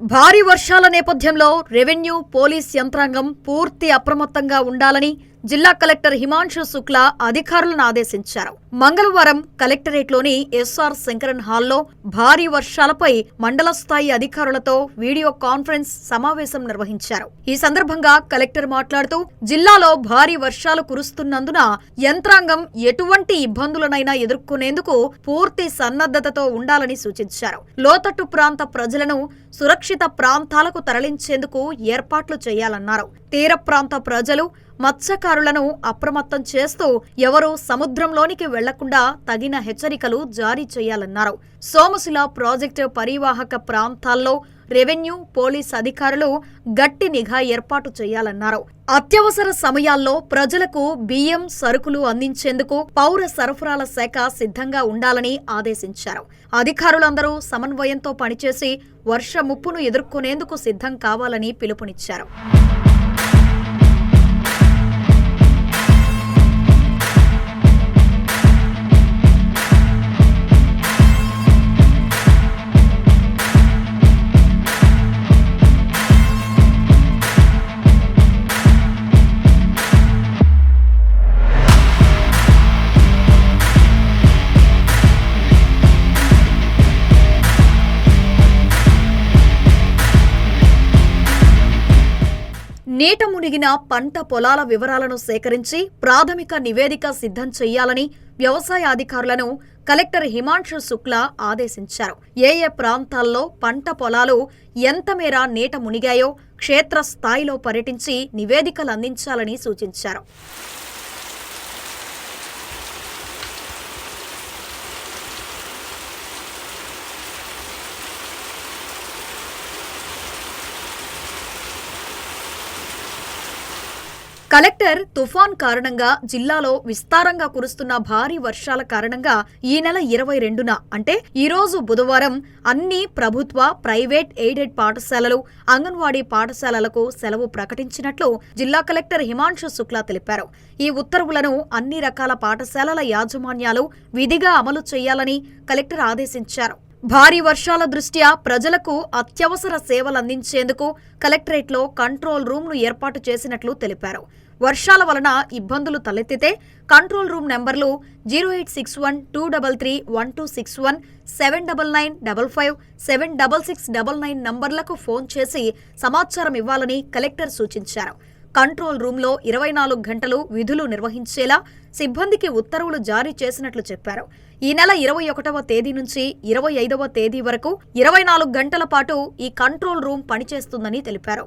భారీ వర్షాల నేపథ్యంలో రెవెన్యూ పోలీస్ యంత్రాంగం పూర్తి అప్రమత్తంగా ఉండాలని జిల్లా కలెక్టర్ హిమాంశు శుక్లా అధికారులను ఆదేశించారు. మంగళవారం కలెక్టరేట్లోని ఎస్ఆర్ శంకరన్ హాల్లో భారీ వర్షాలపై మండల స్థాయి అధికారులతో వీడియో కాన్ఫరెన్స్ సమావేశం నిర్వహించారు. ఈ సందర్భంగా కలెక్టర్ మాట్లాడుతూ జిల్లాలో భారీ వర్షాలు కురుస్తున్నందున యంత్రాంగం ఎటువంటి ఇబ్బందులనైనా ఎదుర్కొనేందుకు పూర్తి సన్నద్ధతతో ఉండాలని సూచించారు. లోతట్టు ప్రాంత ప్రజలను సురక్షిత ప్రాంతాలకు తరలించేందుకు ఏర్పాట్లు చేయాలన్నారు. తీర ప్రాంత ప్రజలు మత్స్యకారులను అప్రమత్తం చేస్తూ ఎవరూ సముద్రంలోనికి వెళ్ళకుండా తగిన హెచ్చరికలు జారీ చేయాలన్నారు. సోమశిల ప్రాజెక్టు పరివాహక ప్రాంతాల్లో రెవెన్యూ పోలీస్ అధికారులు గట్టి నిఘా ఏర్పాటు చేయాలన్నారు. అత్యవసర సమయాల్లో ప్రజలకు బియ్యం సరుకులు అందించేందుకు పౌర సరఫరాల శాఖ సిద్ధంగా ఉండాలని ఆదేశించారు. అధికారులందరూ సమన్వయంతో పనిచేసి వర్ష ముప్పును ఎదుర్కొనేందుకు సిద్ధం కావాలని పిలుపునిచ్చారు. నీట మునిగిన పంట పొలాల వివరాలను సేకరించి ప్రాథమిక నివేదిక సిద్ధం చేయాలని వ్యవసాయ అధికారులను కలెక్టర్ హిమాంశు శుక్లా ఆదేశించారు. ఏ ఏ ప్రాంతాల్లో పంట పొలాలు ఎంతమేర నీట మునిగాయో క్షేత్రస్థాయిలో పర్యటించి నివేదికలు అందించాలని సూచించారు. కలెక్టర్ తుఫాన్ కారణంగా జిల్లాలో విస్తారంగా కురుస్తున్న భారీ వర్షాల కారణంగా ఈ నెల ఇరవై రెండున అంటే ఈ రోజు బుధవారం అన్ని ప్రభుత్వ ప్రైవేట్ ఎయిడెడ్ పాఠశాలలు అంగన్వాడీ పాఠశాలలకు సెలవు ప్రకటించినట్లు జిల్లా కలెక్టర్ హిమాంశు శుక్లా తెలిపారు. ఈ ఉత్తర్వులను అన్ని రకాల పాఠశాలల యాజమాన్యాలు విధిగా అమలు చేయాలని కలెక్టర్ ఆదేశించారు. భారీ వర్షాల దృష్ట్యా ప్రజలకు అత్యవసర సేవలు అందించేందుకు కలెక్టరేట్లో కంట్రోల్ రూమ్ను ఏర్పాటు చేసినట్లు తెలిపారు. వర్షాల వలన ఇబ్బందులు తలెత్తితే కంట్రోల్ రూమ్ నెంబర్లు zero eight six one two double three one two six one seven double nine double five seven double six double nine నంబర్లకు phone చేసి సమాచారం ఇవ్వాలని కలెక్టర్ సూచించారు. కంట్రోల్ రూంలో ఇరవై నాలుగు గంటలు విధులు నిర్వహించేలా సిబ్బందికి ఉత్తర్వులు జారీ చేసినట్లు చెప్పారు. ఈ నెల ఇరవై ఒకటవ తేదీ నుంచి ఇరవై ఐదవ తేదీ వరకు ఇరవై నాలుగు గంటల పాటు ఈ కంట్రోల్ రూమ్ పనిచేస్తుందని తెలిపారు.